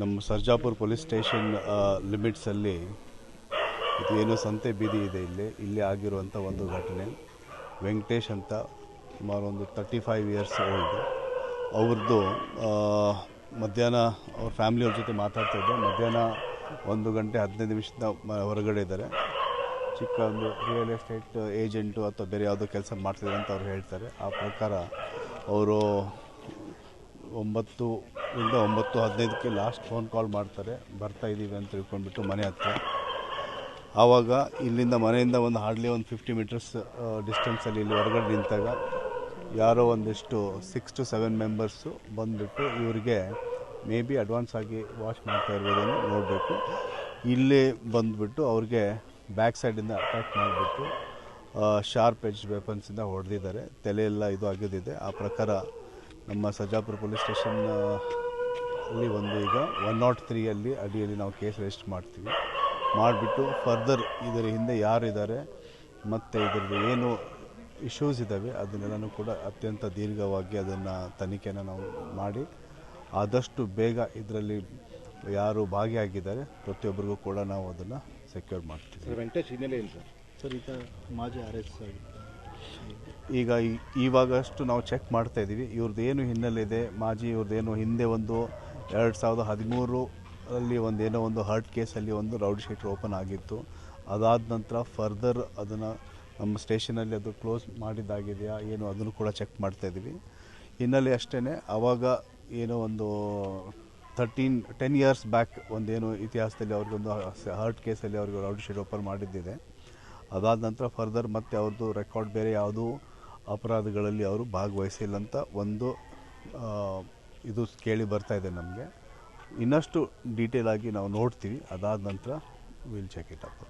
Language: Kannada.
ನಮ್ಮ ಸರ್ಜಾಪುರ ಪೊಲೀಸ್ ಸ್ಟೇಷನ್ ಲಿಮಿಟ್ಸಲ್ಲಿ ಇದು ಏನು ಸಂತೆ ಬೀದಿ ಇದೆ ಇಲ್ಲಿ. ಇಲ್ಲಿ ಆಗಿರುವಂಥ ಒಂದು ಘಟನೆ. ವೆಂಕಟೇಶ್ ಅಂತ ಸುಮಾರು ಒಂದು ತರ್ಟಿ ಫೈವ್ ಇಯರ್ಸ್ ಓಲ್ಡ್ ಅವ್ರದ್ದು ಮಧ್ಯಾಹ್ನ ಅವ್ರ ಫ್ಯಾಮಿಲಿಯವ್ರ ಜೊತೆ ಮಾತಾಡ್ತಾ ಇದ್ದೆ. ಮಧ್ಯಾಹ್ನ ಒಂದು ಗಂಟೆ ಹದಿನೈದು ನಿಮಿಷದ ಹೊರಗಡೆ ಇದ್ದಾರೆ. ಚಿಕ್ಕ ಒಂದು ರಿಯಲ್ ಎಸ್ಟೇಟ್ ಏಜೆಂಟು ಅಥವಾ ಬೇರೆ ಯಾವುದೋ ಕೆಲಸ ಮಾಡ್ತಿದ್ದಾರೆ ಅಂತ ಅವ್ರು ಹೇಳ್ತಾರೆ. ಆ ಪ್ರಕಾರ ಅವರು ಒಂಬತ್ತು ಇಂದ ಒಂಬತ್ತು ಹದಿನೈದಕ್ಕೆ ಲಾಸ್ಟ್ ಫೋನ್ ಕಾಲ್ ಮಾಡ್ತಾರೆ. ಬರ್ತಾ ಇದ್ದೀವಿ ಅಂತ ತಿಳ್ಕೊಂಡ್ಬಿಟ್ಟು ಮನೆ ಹತ್ರ. ಆವಾಗ ಇಲ್ಲಿಂದ ಮನೆಯಿಂದ ಒಂದು ಹಾರ್ಡ್ಲಿ ಒಂದು ಫಿಫ್ಟಿ ಮೀಟರ್ಸ್ ಡಿಸ್ಟೆನ್ಸಲ್ಲಿ ಇಲ್ಲಿ ಹೊರಗಡೆ ನಿಂತಾಗ ಯಾರೋ ಒಂದಿಷ್ಟು ಸಿಕ್ಸ್ ಟು ಸೆವೆನ್ ಮೆಂಬರ್ಸು ಬಂದುಬಿಟ್ಟು ಇವರಿಗೆ ಮೇ ಬಿ ಅಡ್ವಾನ್ಸ್ ಆಗಿ ವಾಶ್ ಮಾಡ್ತಾ ಇರ್ಬೋದನ್ನು ನೋಡಬೇಕು. ಇಲ್ಲಿ ಬಂದುಬಿಟ್ಟು ಅವ್ರಿಗೆ ಬ್ಯಾಕ್ ಸೈಡಿಂದ ಅಟ್ಯಾಕ್ ಮಾಡಿಬಿಟ್ಟು ಶಾರ್ಪ್ ಎಜ್ ವೆಪನ್ಸಿಂದ ಹೊಡೆದಿದ್ದಾರೆ. ತಲೆಯೆಲ್ಲ ಇದು ಆಗಿದ್ದಿದೆ. ಆ ಪ್ರಕಾರ ನಮ್ಮ ಸಜಾಪುರ ಪೊಲೀಸ್ ಸ್ಟೇಷನ್ ಅಲ್ಲಿ ಒಂದು ಈಗ ಒನ್ ನಾಟ್ ತ್ರೀಯಲ್ಲಿ ಅಡಿಯಲ್ಲಿ ನಾವು ಕೇಸ್ ರಿಜಿಸ್ಟರ್ ಮಾಡ್ತೀವಿ. ಮಾಡಿಬಿಟ್ಟು ಫರ್ದರ್ ಇದರ ಹಿಂದೆ ಯಾರಿದ್ದಾರೆ ಮತ್ತು ಇದರದ್ದು ಏನು ಇಶ್ಯೂಸ್ ಇದ್ದಾವೆ ಅದನ್ನೆಲ್ಲನೂ ಕೂಡ ಅತ್ಯಂತ ದೀರ್ಘವಾಗಿ ಅದನ್ನು ತನಿಖೆನ ನಾವು ಮಾಡಿ ಆದಷ್ಟು ಬೇಗ ಇದರಲ್ಲಿ ಯಾರು ಭಾಗಿಯಾಗಿದ್ದಾರೆ ಪ್ರತಿಯೊಬ್ಬರಿಗೂ ಕೂಡ ನಾವು ಅದನ್ನು ಸೆಕ್ಯೂರ್ ಮಾಡ್ತೀವಿ. ಸರ್ ವೆಂಕಟೇಶ್ ಹಿನ್ನೆಲೆ ಏನು ಸರ್? ಸರ್ ಈತ ಮಾಜಿ ಆರ್ ಎಸ್ ಈಗ ಇವಾಗಷ್ಟು ನಾವು ಚೆಕ್ ಮಾಡ್ತಾ ಇದ್ದೀವಿ. ಇವ್ರದ್ದು ಏನು ಹಿನ್ನೆಲೆ ಇದೆ? ಮಾಜಿ ಇವ್ರದ್ದೇನು ಹಿಂದೆ ಒಂದು ಎರಡು ಸಾವಿರದ ಹದಿಮೂರು ಅಲ್ಲಿ ಒಂದು ಏನೋ ಒಂದು ಹರ್ಟ್ ಕೇಸಲ್ಲಿ ಒಂದು ರೌಡ್ ಶೀಟ್ ಓಪನ್ ಆಗಿತ್ತು. ಅದಾದ ನಂತರ ಫರ್ದರ್ ಅದನ್ನು ನಮ್ಮ ಸ್ಟೇಷನಲ್ಲಿ ಅದು ಕ್ಲೋಸ್ ಮಾಡಿದ್ದಾಗಿದೆಯಾ ಏನು ಅದನ್ನು ಕೂಡ ಚೆಕ್ ಮಾಡ್ತಾ ಇದ್ದೀವಿ. ಹಿನ್ನೆಲೆ ಅಷ್ಟೇ ಆವಾಗ ಏನೋ ಒಂದು ಥರ್ಟೀನ್ ಟೆನ್ ಇಯರ್ಸ್ ಬ್ಯಾಕ್ ಒಂದೇನು ಇತಿಹಾಸದಲ್ಲಿ ಅವ್ರಿಗೊಂದು ಹರ್ಟ್ ಕೇಸಲ್ಲಿ ಅವ್ರಿಗೆ ರೌಡ್ ಶೀಟ್ ಓಪನ್ ಮಾಡಿದ್ದಿದೆ. ಅದಾದ ನಂತರ ಫರ್ದರ್ ಮತ್ತೆ ಅವ್ರದ್ದು ರೆಕಾರ್ಡ್ ಬೇರೆ ಯಾವುದೂ ಅಪರಾಧಗಳಲ್ಲಿ ಅವರು ಭಾಗವಹಿಸಿಲ್ಲ ಅಂತ ಒಂದು ಇದು ಕೇಳಿ ಬರ್ತಾ ಇದೆ ನಮಗೆ. ಇನ್ನಷ್ಟು ಡೀಟೇಲ್ ಆಗಿ ನಾವು ನೋಡ್ತೀವಿ. ಅದಾದ ನಂತರ ವಿಲ್ ಚೆಕ್ ಇಟ್ ಅಪ್